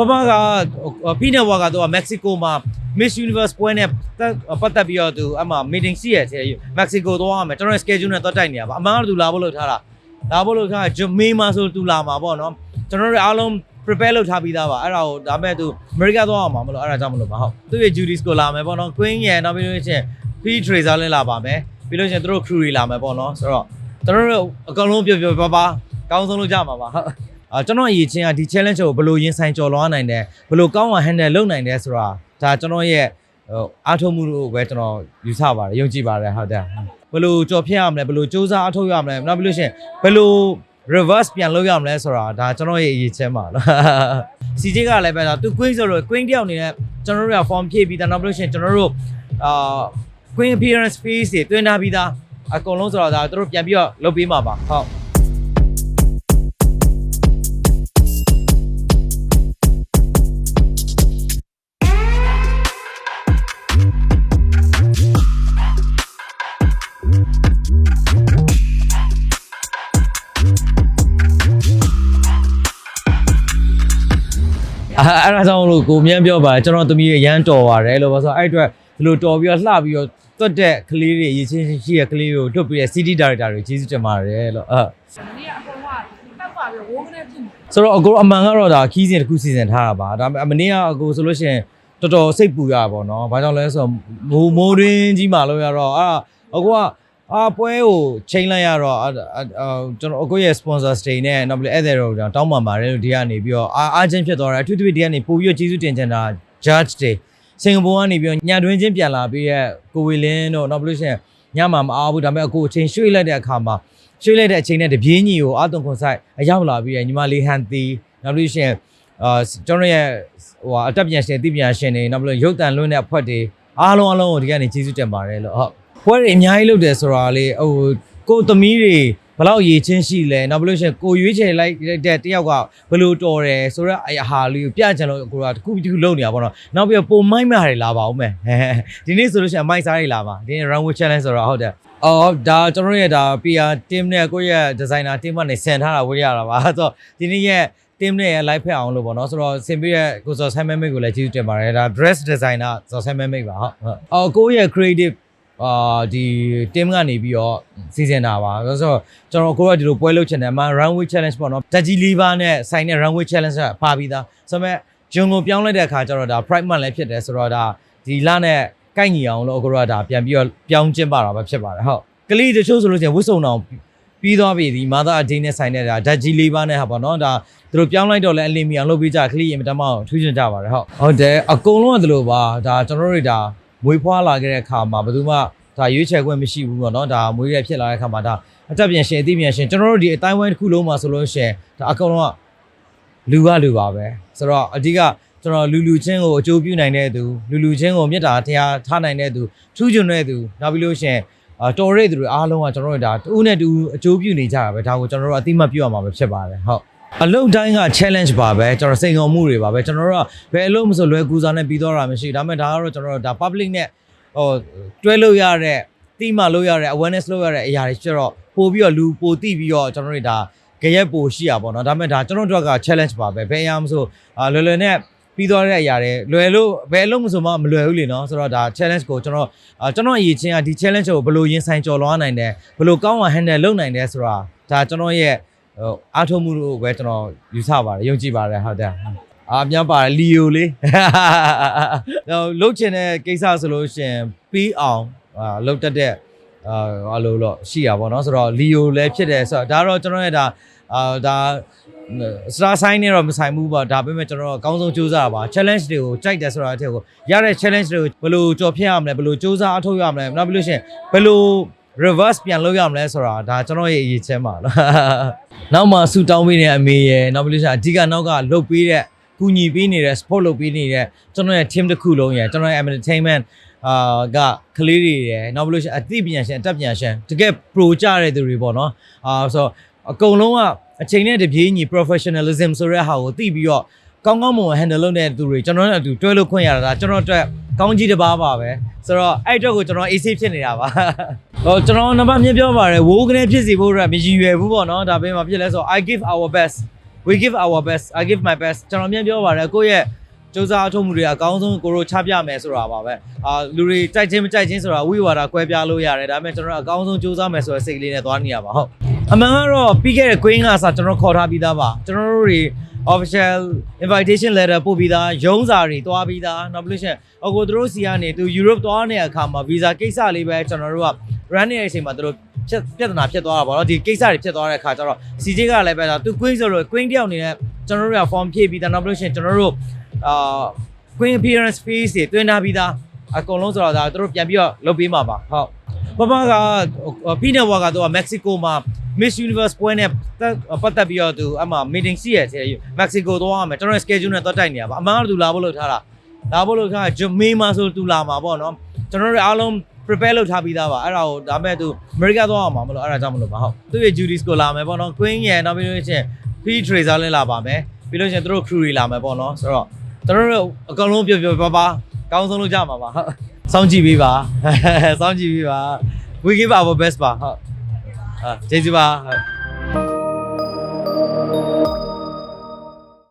ပပကဖိနေဝါကတော့မက္ကဆီကိုမှာ Miss Universe ပွဲနဲ့ပတ်သက်ပြီးတော့သူအမှ meeting ရှိရဲ့တဲ့မက္ကဆီကိုသွားရမယ်ကျွန်တော် schedule နဲ့တော့တိုက်နေရပါအမှန်ကတော့သူလာဖို့လုပ်ထားတာလာဖို့လုပ်ထားဂျမေးမှာဆိုသူလာမှာပေါ့နော်ကျွန်တော်တို့အားလုံး prepare လုပ်ထားပြီးသားပါအဲ့ဒါကိုဒါပေမဲ့သူ America သွားအောင်မှာမလို့အဲ့ဒါကြောင့်မလို့ပါဟုတ်သူရဲ့ duties ကိုလာမယ်ပေါ့နော် Queen ရဲ့နောက်ပြီးလို့ရှိရင် free tracer လည်းလာပါမယ်ပြီးလို့ရှိရင်သူတို့ crew တွေလာမယ်ပေါ့နော်ဆိုတော့ကျွန်တော်တို့အကောင်လုံးပျော်ပျော်ပါပါကောင်းဆုံးလုပ်ကြမှာပါဟုတ် အာကျွန်တော်အရေးချင်းကဒီ challenge ကိုဘယ်လိုရင်ဆိုင်ကျော်လွှားနိုင်တယ်ဘယ်လိုကောင်းအောင် handle လုပ်နိုင်တယ်ဆိုတာဒါကျွန်တော်ရဲ့ဟိုအားထုတ်မှုလို့ပဲကျွန်တော်ယူဆပါတယ်ယုံကြည်ပါတယ်ဟုတ်တယ်ဘယ်လိုကြော်ဖြတ်ရမလဲဘယ်လိုစူးစမ်းအားထုတ်ရမလဲနောက်ပြီးလို့ရှိရင်ဘယ်လို reverse ပြန်လုပ်ရမလဲဆိုတာဒါကျွန်တော်ရဲ့အရေးချင်းပါလား CJ ကလည်းပဲဒါသူ queen ဆိုတော့ queen တယောက်အနေနဲ့ကျွန်တော်တို့က form ဖြည့်ပြီးသားနောက်ပြီးလို့ရှိရင်ကျွန်တော်တို့အာ queen appearance face တွေတွင်းထားပြီးသားအကုန်လုံးဆိုတော့ဒါတို့ပြန်ပြီးတော့လုပ်ပေးမှာပါဟုတ် အဲ့အဲ့ဒါကြောင့်လို့ကိုမြန်းပြောပါတယ်ကျွန်တော်သမီးရရမ်းတော်ပါတယ်လို့ပြောဆိုအဲ့အတွက်ဒီလိုတော်ပြီးတော့လှပြီးတော့တွတ်တဲ့ကလေးတွေအရေးချင်းရှိတဲ့ကလေးတွေကိုတွတ်ပြီးတဲ့ CD director တွေကျေးဇူးတင်ပါတယ်လို့အဲ့ဒီကအကုန်လုံးကပတ်ပါပြီးဝိုးကနေဖြစ်နေဆိုတော့အကိုအမှန်ကတော့ဒါခီးစဉ်တစ်ခုစီစဉ်ထားတာပါဒါပေမဲ့မနေ့ကအကိုဆိုလို့ရှိရင်တော်တော်စိတ်ပူရပါဘောနော်ဘာကြောင့်လဲဆိုတော့မိုးမိုးရင်းကြီးမှလို့ရတော့အဲ့အကိုက အာပွဲကိုချိန်လိုက်ရတော့အာကျွန်တော်အကိုရဲ့ sponsor stay နဲ့နောက်ပြီးအဲ့ဒါတော့တောင်းပန်ပါတယ်လို့ဒီကနေပြီးတော့အာအားချင်းဖြစ်သွားတယ်အထူးသဖြင့်ဒီကနေပို့ပြီးကျေးဇူးတင်ချင်တာ judge day စင်ကာပူကနေပြီးတော့ညတွင်းချင်းပြန်လာပြီးရဲ့ကိုဝေလင်းတို့နောက်ပြီးလို့ရှိရင်ညမှာမအားဘူးဒါပေမဲ့အကိုအချိန်ရွှေ့လိုက်တဲ့အခါမှာရွှေ့လိုက်တဲ့အချိန်နဲ့တပြေးညီကိုအာတုံခွန်ဆိုင်အရောက်လာပြီးရဲ့ညီမလေးဟန်တီနောက်ပြီးလို့ရှိရင်အာကျွန်တော်ရဲ့ဟိုအတက်ပြန်ရှင်အသိပြန်ရှင်တွေနောက်ပြီးလို့ရုပ်တန်လွန်းတဲ့အဖွက်တွေအားလုံးအားလုံးကိုဒီကနေကျေးဇူးတင်ပါတယ်လို့ဟုတ် ပွဲတွေအများကြီးလုပ်တယ်ဆိုတာလေဟိုကိုသမီးတွေဘယ်လောက်ရည်ချင်းရှိလဲနောက်ပြီးလို့ရှိရင်ကိုရွေးချယ်လိုက်တဲ့တယောက်ကဘယ်လိုတော်တယ်ဆိုတော့အဟာလေးကိုပြချင်လို့ကိုကတခုတစ်ခုလုပ်နေတာပေါ့နော်နောက်ပြီးတော့ပုံမိုက်မတွေလာပါဦးမယ်ဒီနေ့ဆိုလို့ရှိရင်မိုက်စားတွေလာပါဒီနေ့ runway challenge ဆိုတော့ဟုတ်တယ်အော်ဒါကျွန်တော်ရဲ့ဒါ PR team နဲ့ကိုယ့်ရဲ့ designer team ကနေဆင်ထားတာဝေးရတာပါဆိုတော့ဒီနေ့ရဲ့ team နဲ့ live ဖက်အောင်လို့ပေါ့နော်ဆိုတော့ဆင်ပြီးရဲ့ကိုစောဆိုင်မဲမိတ်ကိုလည်းကျေးဇူးတင်ပါတယ်ဒါ dress designer စောဆိုင်မဲမိတ်ပါဟုတ်ဟုတ်အော်ကိုယ့်ရဲ့ creative အာဒီ team ကနေပြီးတော့စီစဉ်တာပါဆိုတော့ကျွန်တော်ကိုကဒီလိုပွဲလုပ်ချင်တယ်အမှ runway challenge ပေါ့နော်တက်ကြီးလေးပါးနဲ့ဆိုင်တဲ့ runway challenge ကပါပြီးသားဆိုတော့ဂျုံကိုပြောင်းလိုက်တဲ့အခါကျတော့ဒါ pride month လည်းဖြစ်တယ်ဆိုတော့ဒါဒီလနဲ့ကိုက်ညီအောင်လို့ကိုကဒါပြန်ပြီးတော့ပြောင်းကျင်းပါတာပဲဖြစ်ပါတယ်ဟုတ်ကလေးတချို့ဆိုလို့ချင်းဝစ်စုံအောင်ပြီးသွားပြီဒီမာသာအဒိနဲ့ဆိုင်တဲ့ဒါဓာတ်ကြီးလေးပါးနဲ့ဟာပေါ့နော်ဒါသူတို့ပြောင်းလိုက်တော့လဲအလင်းမီအောင်လုပ်ပြီးကြကလေးရင်မတမအောင်ထူးချွန်ကြပါတယ်ဟုတ်ဟုတ်တယ်အကုန်လုံးကဒီလိုပါဒါကျွန်တော်တို့ဒါ မွေးဖွားလာခဲ့တဲ့အခါမှာဘယ်သူမှဒါရွေးချယ်ခွင့်မရှိဘူးပေါ့နော်ဒါမွေးရဖြစ်လာတဲ့အခါမှာဒါအတက်ပြန်ရှင်အသိပြန်ရှင်ကျွန်တော်တို့ဒီအတိုင်းဝိုင်းတစ်ခုလုံးမှာဆိုလို့ရှိရင်ဒါအကုန်လုံးကလူကလူပါပဲဆိုတော့အဓိကကျွန်တော်လူလူချင်းကိုအကျိုးပြုနိုင်တဲ့သူလူလူချင်းကိုမေတ္တာတရားထားနိုင်တဲ့သူထူးချွန်တဲ့သူနောက်ပြီးလို့ရှိရင်အာတော်ရဲသူတွေအားလုံးကကျွန်တော်တို့ဒါတူးနဲ့တူအကျိုးပြုနေကြတာပဲဒါကိုကျွန်တော်တို့အတိမတ်ပြုရမှာပဲဖြစ်ပါတယ်ဟုတ် အလုံးတိုင်းက challenge ပါပဲကျွန်တော်စိန်ခေါ်မှုတွေပါပဲကျွန်တော်တို့ကဘယ်အလုံးမဆိုလွယ်ကူစားနဲ့ပြီးတော့တာမရှိဒါပေမဲ့ဒါကတော့ကျွန်တော်တို့ဒါ public နဲ့ဟိုတွဲလို့ရတဲ့တိမလို့ရတဲ့ awareness လို့ရတဲ့အရာတွေကျတော့ပို့ပြီးတော့လူပိုတိပြီးတော့ကျွန်တော်တို့ဒါကြရက်ပိုရှိရပါတော့ဒါပေမဲ့ဒါကျွန်တော်တို့က challenge ပါပဲဘယ်အရာမဆိုအာလွယ်လွယ်နဲ့ပြီးသွားတဲ့အရာတွေလွယ်လို့ဘယ်အလုံးမဆိုမှမလွယ်ဘူးလေနော်ဆိုတော့ဒါ challenge ကိုကျွန်တော်အာကျွန်တော်အရေးချင်းကဒီ challenge ကိုဘယ်လိုရင်ဆိုင်ကျော်လွှားနိုင်တယ်ဘယ်လိုကောင်းအောင် handle လုပ်နိုင်တယ်ဆိုတာဒါကျွန်တော်ရဲ့ဟို အားထုတ်မှုလို့ပဲကျွန်တော်ယူဆပါတယ်ယုံကြည်ပါတယ်ဟုတ်တယ်အာအများပါတယ်လီယိုလေးဟိုလုတ်ချင်တဲ့ကိစ္စဆိုလို့ရှိရင်ပြီးအောင်အာလုတ်တတ်တဲ့အာအလိုတော့ရှိရပါတော့ဆိုတော့လီယိုလည်းဖြစ်တယ်ဆိုတော့ဒါတော့ကျွန်တော်ရဲ့ဒါအာဒါစတာဆိုင်နေတော့မဆိုင်ဘူးပေါ့ဒါပေမဲ့ကျွန်တော်အကောင်းဆုံးကြိုးစားပါ challenge တွေကိုကြိုက်တယ်ဆိုတာအထက်ကိုရတဲ့ challenge တွေကိုဘယ်လိုကြော်ဖြတ်ရမလဲဘယ်လိုကြိုးစားအထောက်ရမလဲနောက်ပြီးလို့ရှိရင်ဘယ်လို reverse ပြန်လုပ်ရမလဲဆိုတာဒါကျွန်တော်ရဲ့အရေးချင်းပါလားနောက်မှဆူတောင်းပေးနေတဲ့အမေရဲ့နောက်ပြီးလို့ရှိရင်အဓိကနောက်ကလုတ်ပေးတဲ့ကူညီပေးနေတဲ့ support လုပ်ပေးနေတဲ့ကျွန်တော်ရဲ့ team တစ်ခုလုံးရဲ့ကျွန်တော်ရဲ့ entertainment အာကကလေးတွေရယ်နောက်ပြီးလို့ရှိရင်အသိပညာရှင်အတတ်ပညာရှင်တကယ် pro ကြတဲ့သူတွေပေါ့နော်အာဆိုတော့အကုန်လုံးကအချိန်နဲ့တပြေးညီ professionalism ဆိုတဲ့ဟာကိုသိပြီးတော့ကောင်းကောင်းမွန်မွန် handle လုပ်နေတဲ့သူတွေကျွန်တော်နဲ့အတူတွဲလို့ခွင့်ရတာကျွန်တော်အတွက် ကောင်းကြီးတစ်ပါးပါပဲဆိုတော့အဲ့အတွက်ကိုကျွန်တော် AC ဖြစ်နေတာပါဟိုကျွန်တော်နံပါတ်မြင်ပြောပါတယ်ဝိုးကနေဖြစ်စီဖို့အတွက်မရည်ရွယ်ဘူးပေါ့နော်ဒါပေမဲ့ဖြစ်လဲဆို I give our best we give our best i give my best ကျွန်တော်အမြင်ပြောပါတယ်ကိုယ့်ရဲ့စူးစမ်းအထောက်မှုတွေအကောင်းဆုံးကိုတို့ချပြမယ်ဆိုတာပါပဲအာလူတွေကြိုက်ချင်းမကြိုက်ချင်းဆိုတာဝိဝါဒကွဲပြားလို့ရတယ်ဒါပေမဲ့ကျွန်တော်တို့အကောင်းဆုံးစူးစမ်းမယ်ဆိုတဲ့စိတ်ကလေးနဲ့သွားနေရပါဟုတ်အမှန်ကတော့ပြီးခဲ့တဲ့ Queen ကစားကျွန်တော်ခေါ်ထားပြီးသားပါကျွန်တော်တို့တွေ official invitation letter ပို့ပြီးသားရုံးစာတွေတွားပြီးသားနောက်ပြီးလို့ရှိရင်အကိုတို့စီကနေသူ Europe သွားနေတဲ့အခါမှာ visa ကိစ္စလေးပဲကျွန်တော်တို့က run နေတဲ့အချိန်မှာသူတို့ပြက်ပြဿနာဖြစ်သွားတာပေါ့နော်ဒီကိစ္စတွေဖြစ်သွားတဲ့အခါကျတော့ CJ ကလည်းပဲဒါသူ Queen ဆိုတော့ Queen တယောက်အနေနဲ့ကျွန်တော်တို့က form ဖြည့်ပြီးသားနောက်ပြီးလို့ရှိရင်ကျွန်တော်တို့အာ Queen appearance fees တွေတွင်းထားပြီးသားအကုန်လုံးဆိုတော့ဒါသူတို့ပြန်ပြီးတော့လုပ်ပေးမှာပါဟုတ်ပပကဖိနေဝါကတော့မက္ကဆီကိုမှာ Miss Universe ပွဲနဲ့ပတ်သက်ပြီးတော့သူအမှ meeting ရှိရတဲ့မက္ကဆီကိုသွားရမယ်ကျွန်တော် schedule နဲ့တော့တိုက်နေရပါအမှန်ကတော့သူလာဖို့လုပ်ထားတာလာဖို့လုပ်ထားဂျမေးမှာဆိုသူလာမှာပေါ့နော်ကျွန်တော်တို့အားလုံး prepare လုပ်ထားပြီးသားပါအဲ့ဒါကိုဒါပေမဲ့သူ America သွားအောင်မှာမလို့အဲ့ဒါကြောင့်မလို့ပါဟုတ်သူရဲ့ duties ကိုလာမယ်ပေါ့နော် Queen ရဲ့နောက်ပြီးလို့ရှိရင် free tracer လည်းလာပါမယ်ပြီးလို့ရှိရင်သူတို့ crew တွေလာမယ်ပေါ့နော်ဆိုတော့ကျွန်တော်တို့အကောင်လုံးပြပြပါပါကောင်းဆုံးလုပ်ကြမှာပါဟုတ်စောင့်ကြည့်ပေးပါစောင့်ကြည့်ပေးပါ we give our best ပါဟုတ် အာကျေးဇူးပါဟုတ်